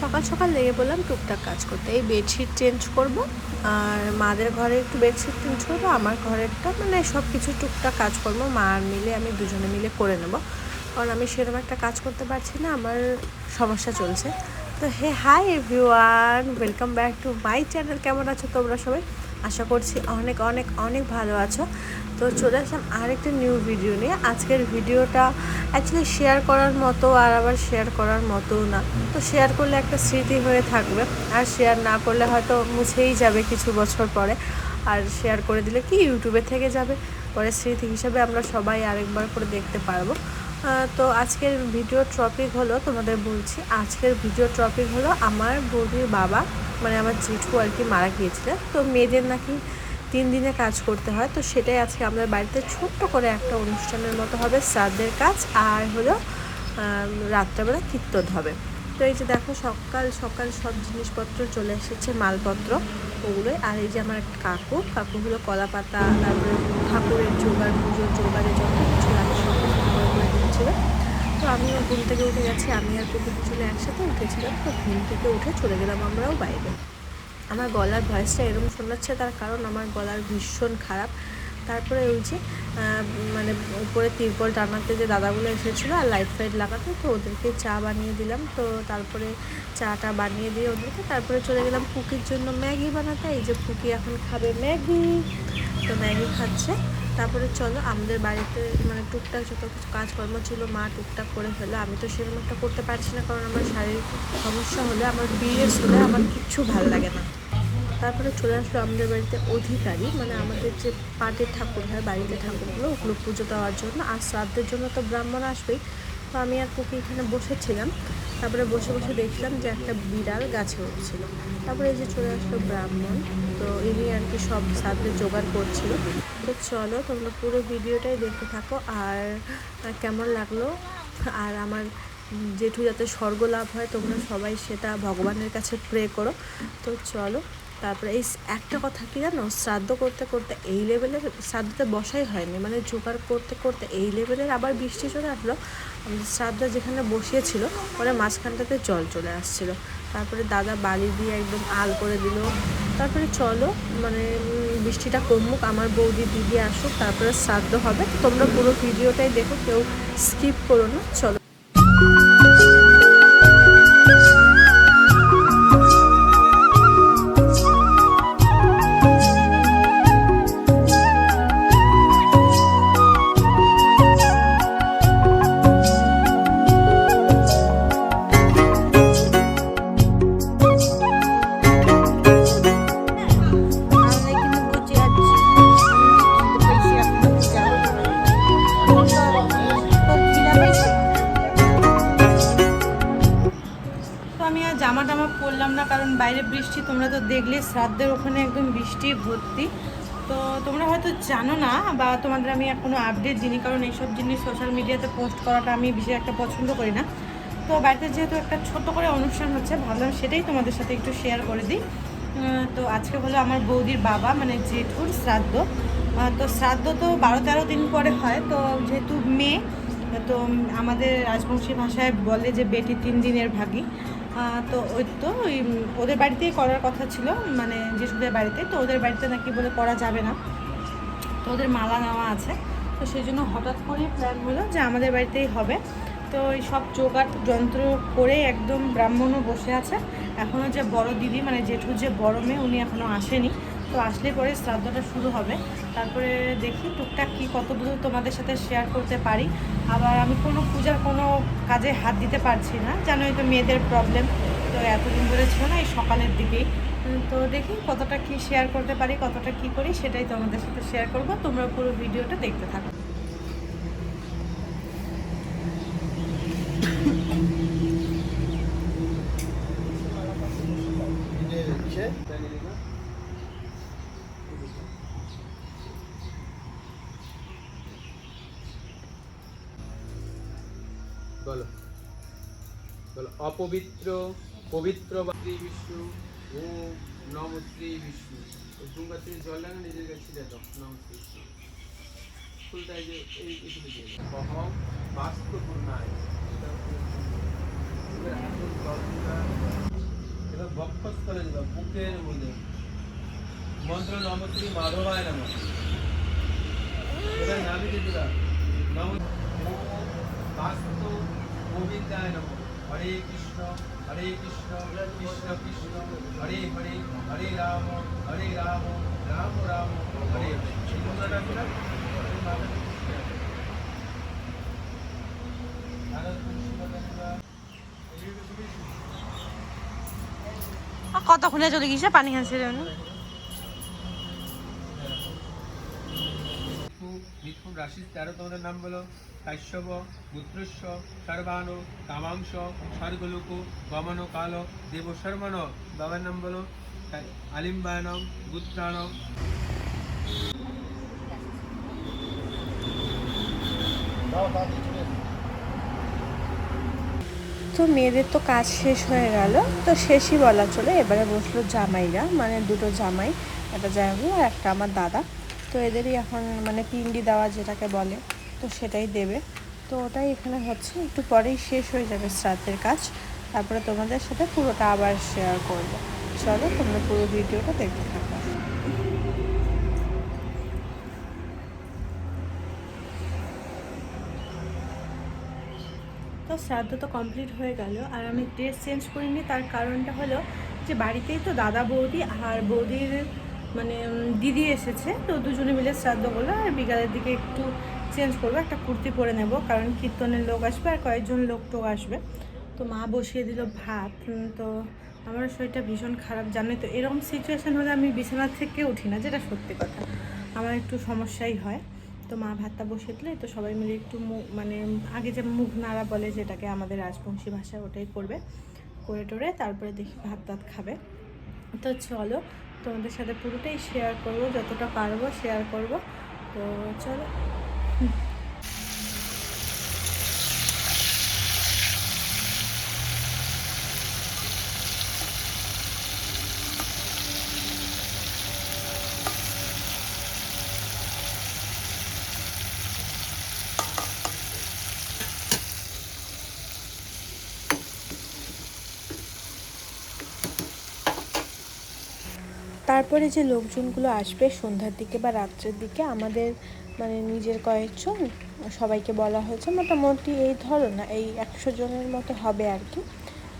সকাল সকাল লেগে বললাম টুকটাক কাজ করতে। এই বেডশিট চেঞ্জ করব, আর মাদের ঘরে একটু বেডশিট চেঞ্জ করব, আমার ঘরেরটা মানে সব কিছু টুকটাক কাজ করব, মা মিলে, আমি দুজনে মিলে করে নেব। কারণ আমি সেরকম একটা কাজ করতে পারছি না, আমার সমস্যা চলছে। তো hey, hi everyone, welcome back to my channel, কেমন আছো তোমরা সবাই? আশা করছি অনেক অনেক অনেক ভালো আছো। তো চলে আসলাম আরেকটা নিউ ভিডিও নিয়ে। আজকের ভিডিওটা অ্যাকচুয়ালি শেয়ার করার মতো আর আবার শেয়ার করার মতো না। তো শেয়ার করলে একটা স্মৃতি হয়ে থাকবে। আর শেয়ার না করলে হয়তো মুছেই যাবে কিছু বছর পরে। আর শেয়ার করে দিলে কি ইউটিউবে থেকে যাবে? পরে স্মৃতি হিসাবে আমরা সবাই আরেকবার করে দেখতে পারব। তো আজকের ভিডিও টপিক হলো, তোমাদের বলছি, আজকের ভিডিও টপিক হলো আমার বৌদির বাবা মানে আমার জেঠু আর কি মারা গিয়েছিলেন। তো মেয়েদের নাকি তিন দিনে কাজ করতে হয়, তো সেটাই আজকে আমাদের বাড়িতে ছোট্ট করে একটা অনুষ্ঠানের মতো হবে শ্রাদ্ধের কাজ আর হলো রাত্রেবেলা কীর্তন হবে। তো এই যে দেখো সকাল সকাল সব জিনিসপত্র চলে এসেছে, মালপত্র ওগুলোই। আর এই যে আমার একটা কাকু কাকুগুলো কলা পাতা তারপরে ঠাকুরের জোগাড়, পুজোর জোগাড়ে যত কিছু লাগে সব কিছু করে দিয়েছিল। তো আমিও ঘুম থেকে উঠে গেছি, আমি আর কুকুর দুজনে একসাথে উঠেছিলাম, তো ঘুম থেকে উঠে চলে গেলাম আমরাও বাইরে। আমার গলার ভয়েসটা এরকম শোনাচ্ছে, তার কারণ আমার গলার ভীষণ খারাপ। তারপরে ওই যে মানে উপরে তিরপল টানাতে যে দাদাগুলো এসেছিল আর লাইট ফাইট লাগাতে, তো ওদেরকে চা বানিয়ে দিলাম। তো তারপরে চাটা বানিয়ে দিয়ে ওদেরকে, তারপরে চলে গেলাম কুকির জন্য ম্যাগি বানাতে। এই যে কুকি এখন খাবে ম্যাগি। তো ম্যাগি খাচ্ছে। তারপরে চলো, আমাদের বাড়িতে মানে টুকটাক যত কিছু কাজকর্ম ছিল, মা টুকটাক করে ফেলো আমি তো সেরকম একটা করতে পারছি না, কারণ আমার শারীরিক সমস্যা হলে, আমার পিরিয়ডস হলে আমার কিচ্ছু ভালো লাগে না। তারপরে চলে আসলো আমাদের বাড়িতে অধিকারী মানে আমাদের যে পাটের ঠাকুর হয় বাড়িতে ঠাকুরগুলো ওগুলো পুজো দেওয়ার জন্য। আর শ্রাদ্ধের জন্য তো ব্রাহ্মণ আসবেই, তো আমি আর কুকি এখানে বসেছিলাম। তারপরে বসে বসে দেখলাম যে একটা বিড়াল গাছে উঠছিল। তারপরে এই যে চলে আসলো ব্রাহ্মণ, তো ইনি আর কি সব শ্রাদ্ধের জোগাড় করছিল। তো চলো তোমরা পুরো ভিডিওটাই দেখতে থাকো, আর কেমন লাগল? আর আমার জেঠু যাতে স্বর্গ লাভ হয়, তোমরা সবাই সেটা ভগবানের কাছে প্রে করো। তো চলো তারপরে এই একটা কথা কি জানো? শ্রাদ্ধ করতে করতে এই লেভেলের শ্রাদ্ধতে বসাই হয়নি। মানে জোগাড় করতে করতে এই লেভেলের আবার বৃষ্টি চলে আসলো। শ্রাদ্ধ যেখানে বসিয়েছিল পরে মাঝখানটাতে জল চলে আসছিল। তারপরে দাদা বালি দিয়ে একদম আল করে দিল। তারপরে চলো মানে বৃষ্টিটা কমুক, আমার বৌদি দিদি আসুক, তারপরে শ্রাদ্ধ হবে। তোমরা পুরো ভিডিওটাই দেখো, কেউ স্কিপ করো না। চলো। শ্রাদ্ধের ওখানে একদম বৃষ্টি, ভর্তি। তো তোমরা হয়তো জানো না, বা তোমাদের আমি কোনো আপডেট দিইনি, কারণ এইসব জিনিস সোশ্যাল মিডিয়াতে পোস্ট করাটা আমি বিশেষ একটা পছন্দ করি না। তো বাড়িতে যেহেতু একটা ছোট্ট করে অনুষ্ঠান হচ্ছে, ভাবলাম সেটাই তোমাদের সাথে একটু শেয়ার করে দিই। তো আজকে হলো আমার বৌদির বাবা মানে জেঠুর শ্রাদ্ধ। তো শ্রাদ্ধ তো বারো তেরো দিন পরে হয়, তো যেহেতু মেয়ে, তো আমাদের রাজবংশী ভাষায় বলে যে বেটি তিন দিনের ভাগী। তো ওই তো ওই ওদের বাড়িতেই করার কথা ছিল মানে জেঠুদের বাড়িতে, তো ওদের বাড়িতে নাকি বলে করা যাবে না। তো ওদের মালা নেওয়া আছে, তো সেই জন্য হঠাৎ করেই প্ল্যান হলো যে আমাদের বাড়িতেই হবে। তো ওই সব জোগাড় যন্ত্র করে একদম ব্রাহ্মণও বসে আছে। এখনও যে বড় দিদি মানে জেঠুর যে বড় মেয়ে, উনি এখনও আসেনি। তো আসলে পরে শ্রাদ্ধটা শুরু হবে। তারপরে দেখি টুকটাক কী দূর তোমাদের সাথে শেয়ার করতে পারি। আবার আমি কোনো পূজার কোনো কাজে হাত দিতে পারছি না। জানোই তো মেয়েদের প্রবলেম তো এতদিন ধরে ছিল না এই সকালের দিকেই। তো দেখি কতটা কি শেয়ার করতে পারি, কতটা কি করি, সেটাই তোমাদের সাথে শেয়ার করব। তোমরা পুরো ভিডিওটা দেখতে থাকো। অপবিত্র, পবিত্র শ্রী বিষ্ণু ও নম শ্রী বিষ্ণু। গঙ্গা থেকে জল লাগা নিজের কাছে দাও। নম শ্রী বিষ্ণু। ফুলটা যে, এই এখানে দিয়ে অহম বাস্তবপূর্ণায় এবার এখন জলটা মূর্তের মধ্যে। মন্ত্র নম শ্রী মাধবায় নম। এবার যেতে দাও নম বাস্তু গোবিন্দায় নম। হরে কৃষ্ণ হরে কৃষ্ণ কৃষ্ণ কৃষ্ণ, হরে হরে হরে রাম হরে রাম রাম রাম, হরে কতক্ষণে চলে গেছে পানি খাচ্ছে মিথুন রাশির তেরো তোমাদের নাম বলো। কাশ্যপ, পুত্রস্য, সর্বাণু কামাংশ স্বর্গলোক, গমন, কাল, দেব শর্মণ বাবার নাম বলো। আলিম্বায়নম গুত্রাণম তো মেয়েদের তো কাজ শেষ হয়ে গেল। তো শেষই বলা চলে। এবারে বসল জামাইরা মানে দুটো জামাই, একটা জামাই একটা আমার দাদা। তো এদেরই এখন মানে পিন্ডি দেওয়া যেটাকে বলে, তো সেটাই দেবে। তো ওটাই এখানে হচ্ছে, একটু পরেই শেষ হয়ে যাবে শ্রাদ্ধের কাজ। তারপরে তোমাদের সাথে পুরোটা আবার শেয়ার করব। চলো, তোমরা পুরো ভিডিওটা দেখতে থাকো। তো শ্রাদ্ধ তো কমপ্লিট হয়ে গেল, আর আমি ড্রেস চেঞ্জ করিনি। তার কারণটা হলো যে বাড়িতেই তো দাদা বৌদি আর বৌদির মানে দিদি এসেছে, তো দুজনে মিলে শ্রাদ্ধ করল, আর বিকালের দিকে একটু চেঞ্জ করব, একটা কুর্তি পরে নেব, কারণ কীর্তনের লোক আসবে আর কয়েকজন লোক টোক আসবে। তো মা বসিয়ে দিল ভাত তো আমার শরীরটা ভীষণ খারাপ, জানোই তো, এরকম সিচুয়েশান হলে আমি বিছানা থেকে উঠি না, যেটা সত্যি কথা। আমার একটু সমস্যাই হয়। তো মা ভাতটা বসিয়ে দিলে, তো সবাই মিলে একটু মানে আগে যে মুখ নাড়া বলে, যেটাকে আমাদের রাজবংশী ভাষায় ওটাই করবে, করে টোরে তারপরে দেখি ভাত টাত খাবে। তো চলো তোমাদের সাথে পুরোটাই শেয়ার করব যতটা পারব শেয়ার করব। তো চলো। তারপরে যে লোকজনগুলো আসবে সন্ধ্যার দিকে বা রাত্রের দিকে, আমাদের মানে নিজের কয়েকজন, সবাইকে বলা হয়েছে। মোটামুটি এই ধরো না, এই একশো জনের মতো হবে আর কি।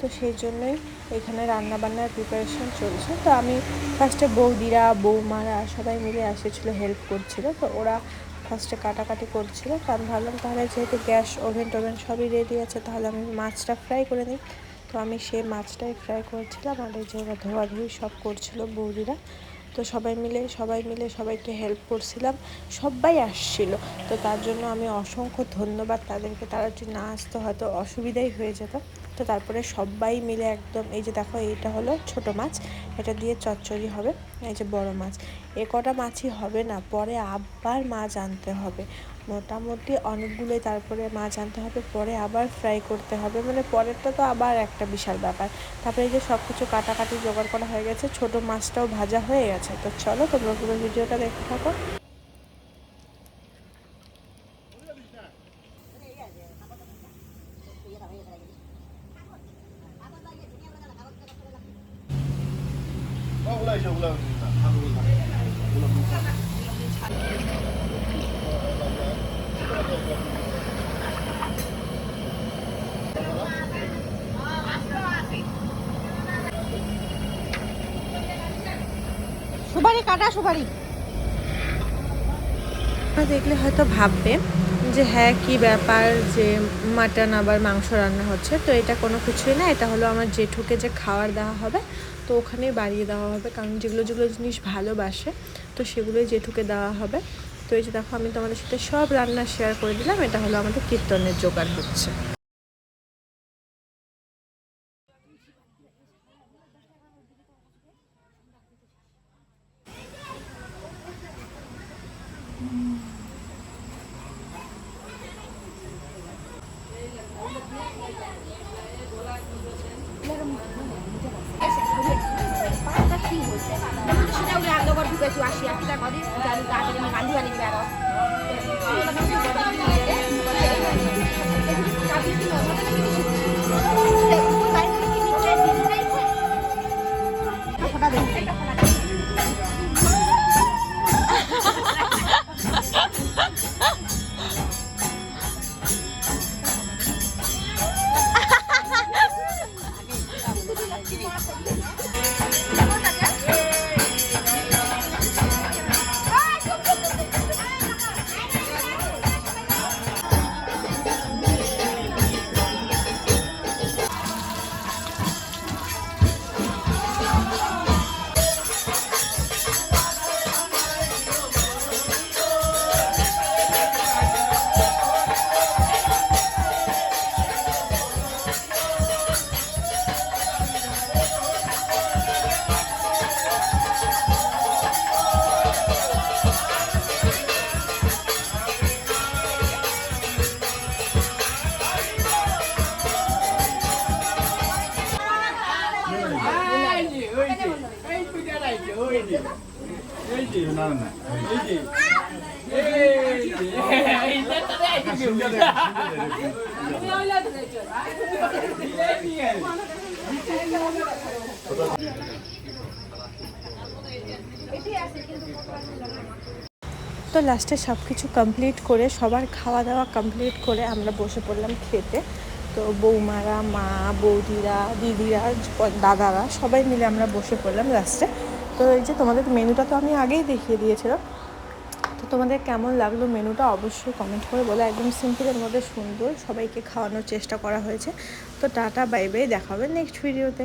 তো সেই জন্যই এখানে রান্না বান্নার প্রিপারেশন চলছে। তো আমি ফার্স্টে বৌদিরা, বৌমারা সবাই মিলে এসেছিল হেল্প করছিল। তো ওরা ফার্স্টে কাটাকাটি করছিল। তো আমি ভাবলাম তাহলে যেহেতু গ্যাস ওভেন টোভেন সবই রেডি আছে, তাহলে আমি মাছটা ফ্রাই করে নিই। তো আমি সেই মাছটাই ফ্রাই করছিলাম, আর এই যে ওরা ধোয়াধুয়ি সব করছিল বৌদিরা। তো সবাই মিলে সবাই মিলে সবাইকে হেল্প করছিলাম, সবাই আসছিল। তো তার জন্য আমি অসংখ্য ধন্যবাদ তাদেরকে, তারা যদি না আসতো হয়তো অসুবিধাই হয়ে যেত। তো তারপরে সবাই মিলে একদম, এই যে দেখো এইটা হলো ছোট মাছ, এটা দিয়ে চচ্চড়ি হবে, এই যে বড় মাছ। এ কটা মাছই হবে না, পরে আবার মাছ আনতে হবে। মোটামুটি অনেকগুলোই তারপরে মাছ আনতে হবে, পরে আবার ফ্রাই করতে হবে। মানে পরেরটা তো আবার একটা বিশাল ব্যাপার। তারপরে এই যে সব কিছু কাটাকাটি জোগাড় করা হয়ে গেছে, ছোট মাছটাও ভাজা হয়ে গেছে। তো চলো তোমরা পুরো ভিডিওটা দেখতে থাকো। কাটা সুপারি। দেখলে হয়তো ভাববে যে হ্যাঁ কি ব্যাপার যে মাটন আবার মাংস রান্না হচ্ছে। তো এটা কোনো কিছুই না, এটা হলো আমার জেঠুকে যে খাবার দেওয়া হবে, তো ওখানেই বাড়িয়ে দেওয়া হবে, কারণ যেগুলো যেগুলো জিনিস ভালোবাসে, তো সেগুলোই জেঠুকে দেওয়া হবে। তো এই যে দেখো, আমি তোমাদের সাথে সব রান্না শেয়ার করে দিলাম, এটা হলো আমাদের কীর্তনের জোগাড় হচ্ছে। তো লাস্টে সব কিছু কমপ্লিট করে, সবার খাওয়া দাওয়া কমপ্লিট করে আমরা বসে পড়লাম খেতে। তো বৌমারা, মা, বৌদিরা, দিদিরা, দাদারা সবাই মিলে আমরা বসে পড়লাম লাস্টে। তো এই যে তোমাদের মেনুটা তো আমি আগেই দেখিয়ে দিয়েছিলাম। তো তোমাদের কেমন লাগল মেনুটা অবশ্যই কমেন্ট করে বলো। একদম সিম্পলের মধ্যে সুন্দর সবাইকে খাওয়ানোর চেষ্টা করা হয়েছে। তো টাটা বাই বাই দেখা হবে নেক্সট ভিডিওতে